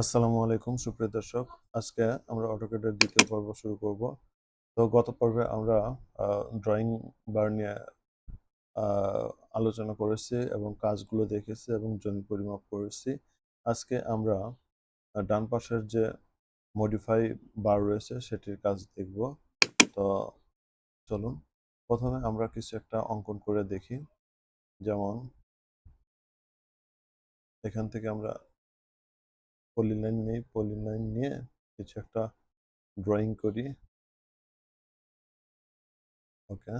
আসসালামু আলাইকুম, সুপ্রিয় দর্শক। আজকে আমরা অটোকেটের দ্বিতীয় পর্ব শুরু করব। তো গত পর্বে আমরা ড্রয়িং বার নিয়ে আলোচনা করেছি এবং কাজগুলো দেখেছি এবং জমি পরিমাপ করেছি। আজকে আমরা ডান পাশের যে মডিফাই বার রয়েছে সেটির কাজ দেখব। তো চলুন, প্রথমে আমরা কিছু একটা অঙ্কন করে দেখি। যেমন, এখান থেকে আমরা পলিলাইন নেই, পলিলাইন নিয়ে কিছু একটা ড্রয়িং করি। ওকে।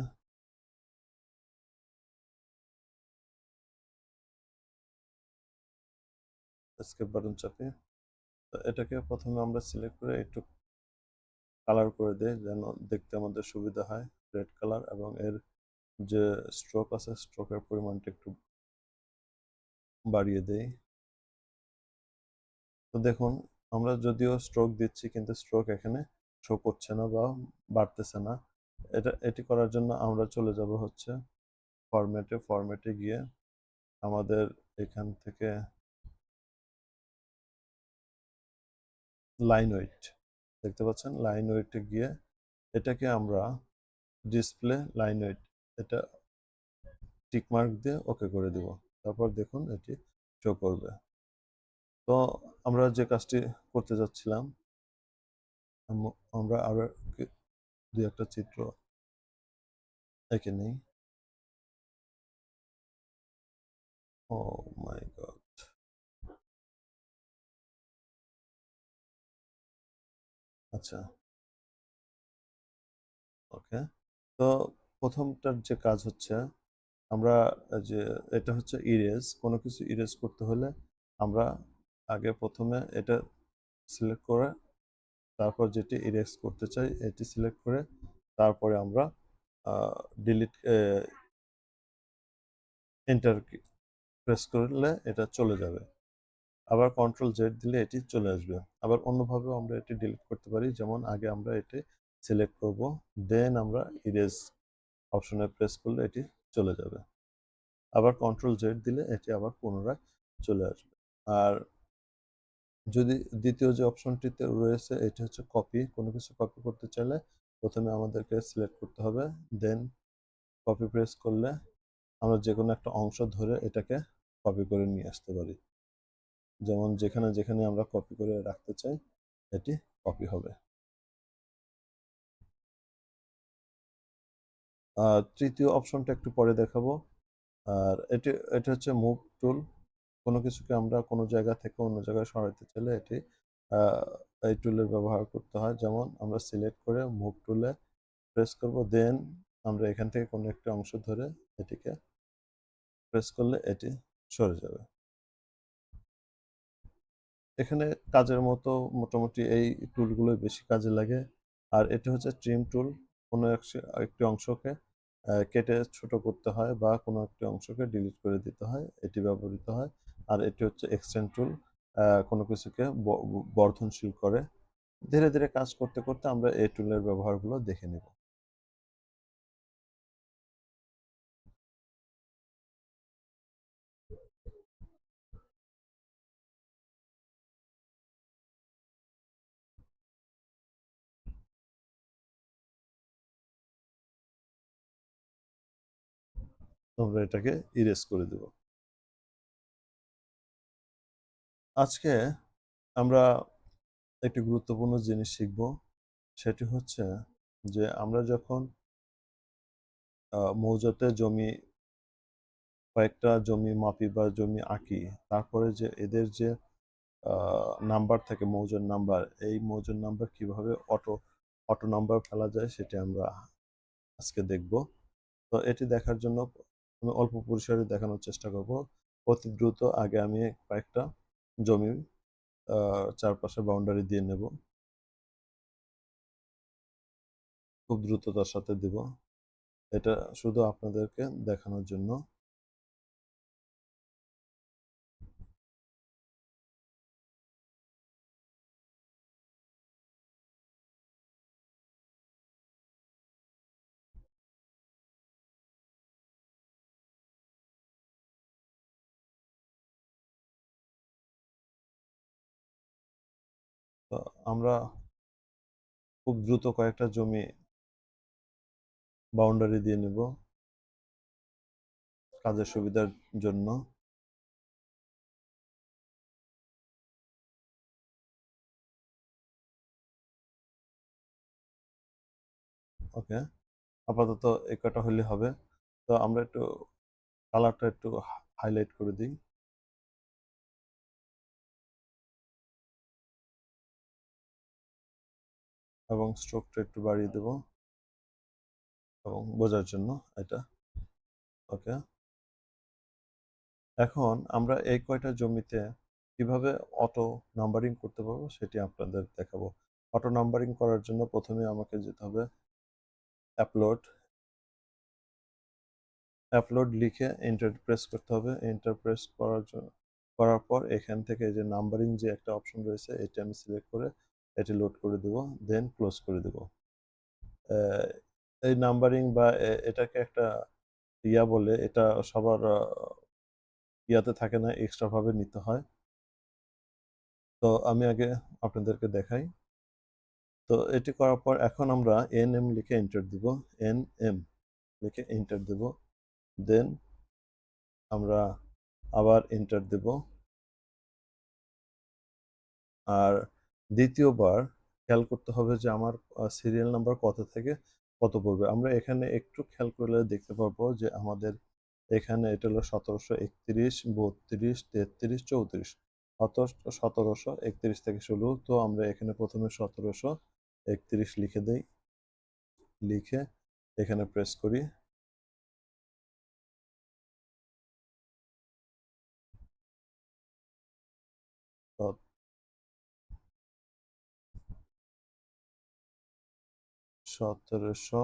স্কেপ বাটন চাপি। তো এটাকে প্রথমে আমরা সিলেক্ট করে একটু কালার করে দিই, যেন দেখতে আমাদের সুবিধা হয়। রেড কালার এবং এর যে স্ট্রোক আছে স্ট্রোকের পরিমাণটা একটু বাড়িয়ে দেই। তো দেখুন, আমরা যদিও স্ট্রোক দিচ্ছি, কিন্তু স্ট্রোক এখানে শো করছে না বা বাড়তেছে না। এটা, এটি করার জন্য আমরা চলে যাব হচ্ছে ফরম্যাটে ফরম্যাটে গিয়ে আমাদের এখান থেকে লাইন ওয়েট দেখতে পাচ্ছেন? লাইন ওয়েটে গিয়ে এটাকে আমরা ডিসপ্লে লাইন ওয়েট এটা টিকমার্ক দিয়ে ওকে করে দিব। তারপর দেখুন, এটি শো করবে। তো আমরা যে কাজটি করতে যাচ্ছিলাম আম- আমরা আরও দুই একটা চিত্র এঁকে নেই। ও মাই গড আচ্ছা। ওকে। তো প্রথমটার যে কাজ হচ্ছে, আমরা যে, এটা হচ্ছে ইরেজ কোনো কিছু ইরেজ করতে হলে আমরা আগে প্রথমে এটা সিলেক্ট করে তারপর যেটি ইরেজ করতে চাই এটি সিলেক্ট করে তারপরে আমরা ডিলিট এন্টার প্রেস করলে এটা চলে যাবে। আবার কন্ট্রোল জেড দিলে এটি চলে আসবে। আবার অন্যভাবেও আমরা এটি ডিলিট করতে পারি। যেমন আগে আমরা এটি সিলেক্ট করব দেন আমরা ইরেজ অপশনে প্রেস করলে এটি চলে যাবে। আবার কন্ট্রোল জেড দিলে এটি আবার পুনরায় চলে আসবে। আর যদি দ্বিতীয় যে অপশনটিতে রয়েছে, এটি হচ্ছে কপি কোনো কিছু কপি করতে চাইলে প্রথমে আমাদেরকে সিলেক্ট করতে হবে দেন কপি প্রেস করলে আমরা যে কোনো একটা অংশ ধরে এটাকে কপি করে নিয়ে আসতে পারি। যেমন যেখানে যেখানে আমরা কপি করে রাখতে চাই, এটি কপি হবে। আর তৃতীয় অপশনটা একটু পরে দেখাবো। আর এটি, এটা হচ্ছে মুভ টুল কোনো কিছুকে আমরা কোনো জায়গা থেকে অন্য জায়গায় সরাতে চাইলে এটি এই টুলের ব্যবহার করতে হয়। যেমন আমরা সিলেক্ট করে মুভ টুলে প্রেস করব দেন আমরা এখান থেকে কোনো একটি অংশ ধরে এটিকে প্রেস করলে এটি সরে যাবে। এখানে কাজের মতো মোটামুটি এই টুলগুলো বেশি কাজে লাগে। আর এটি হচ্ছে ট্রিম টুল কোনো একটি অংশকে কেটে ছোট করতে হয় বা কোনো একটি অংশকে ডিলিট করে দিতে হয়। এটি ব্যবহৃত হয়। আর এটি হচ্ছে এক্সটেন্ড টুল কোনো কিছুকে বর্ধনশীল করে। ধীরে ধীরে কাজ করতে করতে আমরা এই টুলের ব্যবহারগুলো দেখে নেব। আমরা এটাকে ইরেজ করে দেব। আজকে আমরা একটি গুরুত্বপূর্ণ জিনিস শিখব। সেটি হচ্ছে যে আমরা যখন মৌজাতে জমি, কয়েকটা জমি মাপি বা জমি আঁকি, তারপরে যে এদের যে নাম্বার থাকে, মৌজার নাম্বার, এই মৌজার নাম্বার কীভাবে অটো অটো নাম্বার ফেলা যায় সেটি আমরা আজকে দেখব। তো এটি দেখার জন্য আমি অল্প পরিসরে দেখানোর চেষ্টা করব। অতি দ্রুত আগে আমি কয়েকটা জমি আহ, চারপাশে বাউন্ডারি দিয়ে নেব। খুব দ্রুততার সাথে দেব। এটা শুধু আপনাদেরকে দেখানোর জন্য। তো আমরা খুব দ্রুত কয়েকটা জমি বাউন্ডারি দিয়ে নেব কাজের সুবিধার জন্য। ওকে, আপাতত এই কটা হলে হবে। তো আমরা একটু কালারটা একটু হাইলাইট করে দিই। এবং স্ট্রোকটা একটু বাড়িয়ে দেব। এবং বোঝার জন্য এটা। ওকে এখন আমরা এই কয়টা জমিতে কীভাবে অটো নাম্বারিং করতে পারব সেটি আপনাদের দেখাবো। অটো নাম্বারিং করার জন্য প্রথমে আমাকে যেতে হবে অ্যাপলোড অ্যাপলোড লিখে এন্টার প্রেস করতে হবে। এন্টার প্রেস করার জন্য করার পর এখান থেকে যে নাম্বারিং যে একটা অপশন রয়েছে, এটা আমি সিলেক্ট করে এটি লোড করে দেব দেন ক্লোজ করে দেব। এই নাম্বারিং বা এটাকে একটা ইয়া বলে, এটা সবার ইয়াতে থাকে না এক্সট্রাভাবে নিতে হয়। তো আমি আগে আপনাদেরকে দেখাই। তো এটি করার পর এখন আমরা এন এম লিখে এন্টার দিব এন এম লিখে এন্টার দেব দেন আমরা আবার এন্টার দেব। আর দ্বিতীয়বার খেয়াল করতে হবে যে আমার সিরিয়াল নাম্বার কত থেকে কত পড়বে। আমরা এখানে একটু খেয়াল করলে দেখতে পারব যে আমাদের এখানে এটা হলো সতেরোশো একত্রিশ, বত্রিশ, তেত্রিশ, চৌত্রিশ। সতেরোশো একত্রিশ থেকে শুরু। তো আমরা এখানে প্রথমে সতেরোশো একত্রিশ লিখে দেই। লিখে এখানে প্রেস করি। সতেরোশো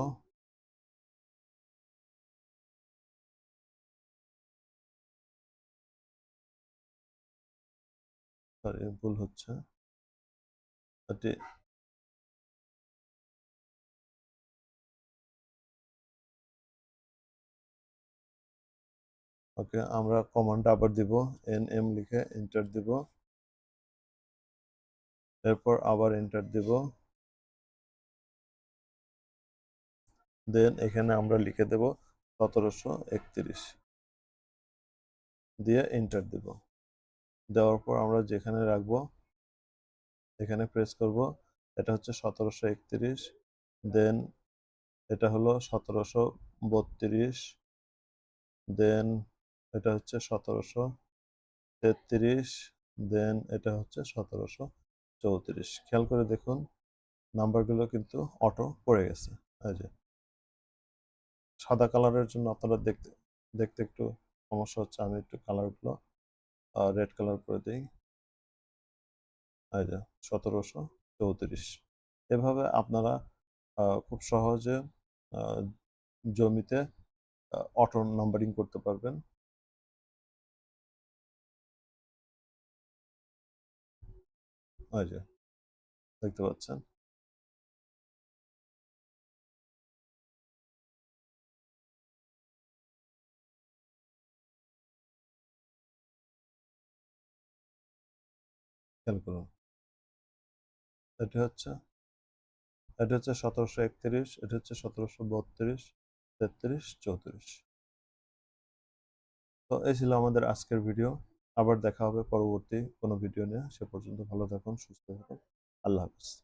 ভুল হচ্ছে। এটি ওকে, আমরা কমান্ড আবার দিব এন এম লিখে এন্টার দিব। এরপর আবার এন্টার দিব। দেন এখানে আমরা লিখে দেব সতেরোশো একত্রিশ। দিয়ে এন্টার দেব। দেওয়ার পর আমরা যেখানে রাখব, এখানে প্রেস করব, এটা হচ্ছে সতেরোশো একত্রিশ। দেন এটা হলো সতেরোশো বত্রিশ। দেন এটা হচ্ছে সতেরোশো তেত্রিশ। দেন এটা হচ্ছে সতেরোশো চৌত্রিশ। খেয়াল করে দেখুন, নাম্বারগুলো কিন্তু অটো পড়ে গেছে। এই যে সাদা কালারের জন্য আপনারা দেখতে দেখতে একটু সমস্যা হচ্ছে। আমি একটু কালারগুলো রেড কালার করে দিই। এই যে, সতেরোশো চৌত্রিশ। এভাবে আপনারা খুব সহজে জমিতে অটো নাম্বারিং করতে পারবেন। এই যে, দেখতে পাচ্ছেন? খেয়াল করুন এটা হচ্ছে এটা হচ্ছে সতেরোশো একত্রিশ, এটা হচ্ছে সতেরোশো বত্রিশ, তেত্রিশ, চৌত্রিশ। তো এই ছিল আমাদের আজকের ভিডিও। আবার দেখা হবে পরবর্তী কোনো ভিডিও নিয়ে। সে পর্যন্ত ভালো থাকুন, সুস্থ থাকুন। আল্লাহ হাফিজ।